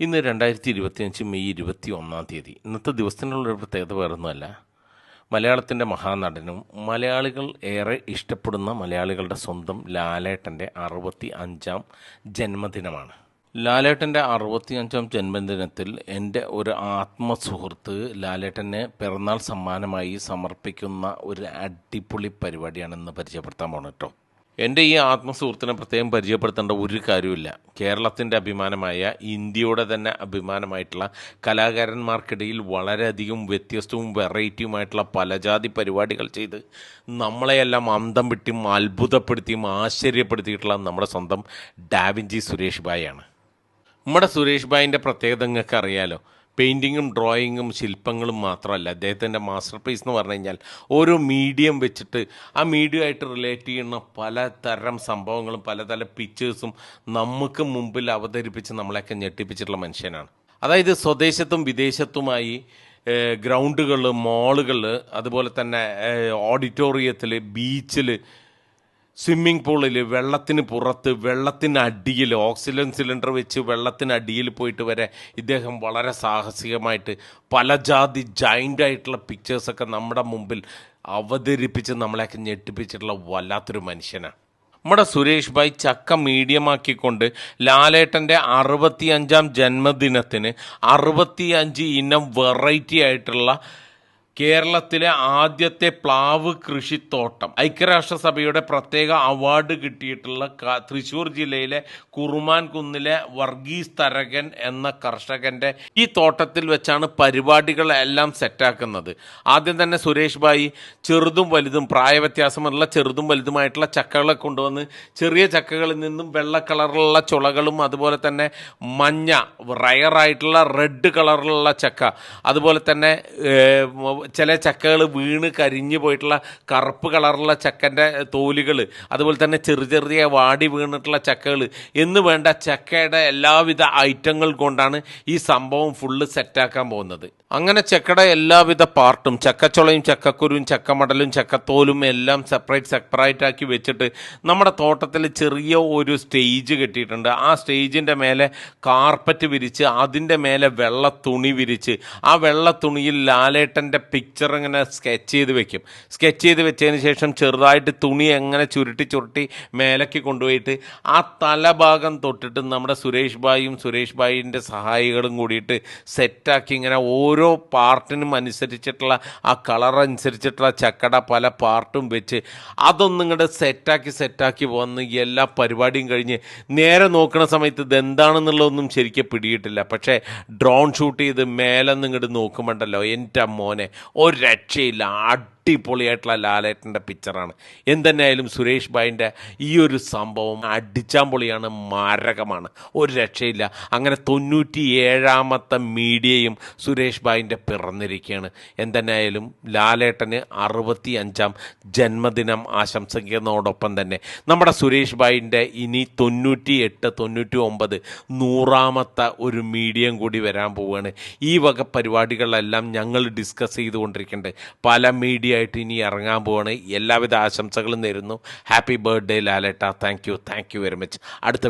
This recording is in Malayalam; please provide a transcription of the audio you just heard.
ഇന്ന് രണ്ടായിരത്തി ഇരുപത്തിയഞ്ച് മെയ് ഇരുപത്തി ഒന്നാം തീയതി. ഇന്നത്തെ ദിവസത്തിനുള്ളൊരു പ്രത്യേകത വേറൊന്നുമല്ല. മലയാളത്തിന്റെ മഹാനടനും മലയാളികൾ ഏറെ ഇഷ്ടപ്പെടുന്ന മലയാളികളുടെ സ്വന്തം ലാലേട്ടന്റെ അറുപത്തി അഞ്ചാം ജന്മദിനമാണ്. ലാലേട്ടന്റെ അറുപത്തി അഞ്ചാം ജന്മദിനത്തിൽ എന്റെ ഒരു ആത്മസുഹൃത്ത് ലാലേട്ടന് പിറന്നാൾ സമ്മാനമായി സമർപ്പിക്കുന്ന ഒരു അടിപൊളി പരിപാടിയാണ് ഇന്ന് പരിചയപ്പെടുത്താൻ പോകണം കേട്ടോ എന്റെ ഈ ആത്മസുഹൃത്തിനെ പ്രത്യേകം പരിചയപ്പെടുത്തേണ്ട ഒരു കാര്യമില്ല കേരളത്തിന്റെ അഭിമാനമായ ഇന്ത്യയുടെ തന്നെ അഭിമാനമായിട്ടുള്ള കലാകാരന്മാർക്കിടയിൽ വളരെയധികം വ്യത്യസ്തവും വെറൈറ്റിയുമായിട്ടുള്ള പലജാതി പരിപാടികൾ ചെയ്ത് നമ്മളെയെല്ലാം അന്തം വിട്ടും അത്ഭുതപ്പെടുത്തിയും ആശ്ചര്യപ്പെടുത്തിയിട്ടുള്ള നമ്മുടെ സ്വന്തം ഡാവിഞ്ചി സുരേഷ് ഭായാണ് നമ്മുടെ സുരേഷ് ഭായിന്റെ പ്രത്യേകത നിങ്ങൾക്ക് അറിയാലോ പെയിന്റിങ്ങും ഡ്രോയിങ്ങും ശില്പങ്ങളും മാത്രമല്ല. അദ്ദേഹത്തിന്റെ മാസ്റ്റർ പീസ് എന്ന് പറഞ്ഞു കഴിഞ്ഞാൽ ഓരോ മീഡിയം വെച്ചിട്ട് ആ മീഡിയം ആയിട്ട് റിലേറ്റ് ചെയ്യുന്ന പലതരം സംഭവങ്ങളും പലതരം പിക്ചേഴ്സും നമുക്ക് മുമ്പിൽ അവതരിപ്പിച്ച് നമ്മളെയൊക്കെ ഞെട്ടിപ്പിച്ചിട്ടുള്ള മനുഷ്യനാണ്. അതായത് സ്വദേശത്തും വിദേശത്തുമായി ഗ്രൗണ്ടുകൾ മോളുകൾ അതുപോലെ തന്നെ ഓഡിറ്റോറിയത്തിൽ ബീച്ചിൽ സ്വിമ്മിംഗ് പൂളിൽ വെള്ളത്തിന് പുറത്ത് വെള്ളത്തിനടിയിൽ ഓക്സിജൻ സിലിണ്ടർ വെച്ച് വെള്ളത്തിനടിയിൽ പോയിട്ട് വരെ ഇദ്ദേഹം വളരെ സാഹസികമായിട്ട് പല ജാതി ജൈന്റ് ആയിട്ടുള്ള പിക്ചേഴ്സൊക്കെ നമ്മുടെ മുമ്പിൽ അവതരിപ്പിച്ച് നമ്മളെയൊക്കെ ഞെട്ടിപ്പിച്ചിട്ടുള്ള വല്ലാത്തൊരു മനുഷ്യനാണ്. നമ്മുടെ സുരേഷ് ഭായ് ചക്ക മീഡിയമാക്കിക്കൊണ്ട് ലാലേട്ടന്റെ അറുപത്തിയഞ്ചാം ജന്മദിനത്തിന് അറുപത്തിയഞ്ച് ഇനം വെറൈറ്റി ആയിട്ടുള്ള കേരളത്തിലെ ആദ്യത്തെ പ്ലാവ് കൃഷിത്തോട്ടം. ഐക്യരാഷ്ട്രസഭയുടെ പ്രത്യേക അവാർഡ് കിട്ടിയിട്ടുള്ള തൃശൂർ ജില്ലയിലെ കുറുമാൻ കുന്നിലെ വർഗീസ് തരകൻ എന്ന കർഷകന്റെ ഈ തോട്ടത്തിൽ വെച്ചാണ് പരിപാടികളെല്ലാം സെറ്റാക്കുന്നത്. ആദ്യം തന്നെ സുരേഷ് ഭായി ചെറുതും വലുതും പ്രായവ്യത്യാസമുള്ള ചെറുതും വലുതുമായിട്ടുള്ള ചക്കകളെ കൊണ്ടുവന്ന് ചെറിയ ചക്കകളിൽ നിന്നും വെള്ള കളറിലുള്ള ചുളകളും അതുപോലെ തന്നെ മഞ്ഞ റയറായിട്ടുള്ള റെഡ് കളറിലുള്ള ചക്ക അതുപോലെ തന്നെ ചില ചക്കകൾ വീണ് കരിഞ്ഞു പോയിട്ടുള്ള കറുപ്പ് കളറുള്ള ചക്കന്റെ തോലുകൾ അതുപോലെ തന്നെ ചെറു ചെറിയ വാടി വീണിട്ടുള്ള ചക്കകൾ എന്ന് വേണ്ട ചക്കയുടെ എല്ലാവിധ ഐറ്റങ്ങൾ കൊണ്ടാണ് ഈ സംഭവം ഫുള്ള് സെറ്റാക്കാൻ പോകുന്നത്. അങ്ങനെ ചക്കയുടെ എല്ലാവിധ പാർട്ടും ചക്കച്ചുളയും ചക്കക്കുരുവും ചക്കമടലും ചക്കത്തോലും എല്ലാം സെപ്പറേറ്റ് സെപ്പറേറ്റ് ആക്കി വെച്ചിട്ട് നമ്മുടെ തോട്ടത്തിൽ ചെറിയ ഒരു സ്റ്റേജ് കെട്ടിയിട്ടുണ്ട്. ആ സ്റ്റേജിന്റെ മേലെ കാർപ്പറ്റ് വിരിച്ച് അതിന്റെ മേലെ വെള്ള തുണി വിരിച്ച് ആ വെള്ള തുണിയിൽ ലാലേട്ടന്റെ പിക്ചർ ഇങ്ങനെ സ്കെച്ച് ചെയ്ത് വെക്കും. സ്കെച്ച് ചെയ്ത് വെച്ചതിന് ശേഷം ചെറുതായിട്ട് തുണി എങ്ങനെ ചുരുട്ടി ചുരുട്ടി മേലേക്ക് കൊണ്ടുപോയിട്ട് ആ തലഭാഗം തൊട്ടിട്ട് നമ്മുടെ സുരേഷ് ഭായിയും സുരേഷ് ഭായിന്റെ സഹായികളും കൂടിയിട്ട് സെറ്റാക്കി ഇങ്ങനെ ഓരോ പാർട്ടിനും അനുസരിച്ചിട്ടുള്ള ആ കളർ അനുസരിച്ചിട്ടുള്ള ചക്കട പല പാർട്ടും വെച്ച് അതൊന്നും ഇങ്ങോട്ട് സെറ്റാക്കി സെറ്റാക്കി വന്ന് എല്ലാ പരിപാടിയും കഴിഞ്ഞ് നേരെ നോക്കുന്ന സമയത്ത് ഇതെന്താണെന്നുള്ളതൊന്നും ശരിക്കും പിടിയിട്ടില്ല. പക്ഷേ ഡ്രോൺ ഷൂട്ട് ചെയ്ത് മേലെ നിന്ന് ഇങ്ങോട്ട് നോക്കുമ്പോണ്ടല്ലോ എന്റെ മോനെ. ഒരു രക്ഷയില്ല അടിപൊളിയായിട്ടുള്ള ലാലേട്ടന്റെ പിക്ചറാണ് എന്തെന്നായാലും സുരേഷ് ഭായിന്റെ ഈ ഒരു സംഭവം അടിച്ചാമ്പൊളിയാണ് മാരകമാണ്. ഒരു രക്ഷയില്ല. അങ്ങനെ തൊണ്ണൂറ്റി ഏഴാമത്തെ മീഡിയയും സുരേഷ് ഭായിന്റെ പിറന്നിരിക്കുകയാണ്. എന്തെന്നായാലും ലാലേട്ടന് അറുപത്തി അഞ്ചാം ജന്മദിനം ആശംസിക്കുന്നതോടൊപ്പം തന്നെ. നമ്മുടെ സുരേഷ് ഭായിന്റെ ഇനി തൊണ്ണൂറ്റി എട്ട് തൊണ്ണൂറ്റി ഒമ്പത് നൂറാമത്തെ ഒരു മീഡിയം കൂടി വരാൻ പോവുകയാണ്. ഈ വക പരിപാടികളെല്ലാം ഞങ്ങൾ ഡിസ്കസ് ചെയ്തുകൊണ്ടിരിക്കുന്നുണ്ട്. പല മീഡിയ ആയിട്ട് ഇനി ഇറങ്ങാൻ പോവാണ്. എല്ലാവിധ ആശംസകളും നേരുന്നു. ഹാപ്പി ബർത്ത്ഡേ ലാലേട്ട thank you thank you very much അടുത്ത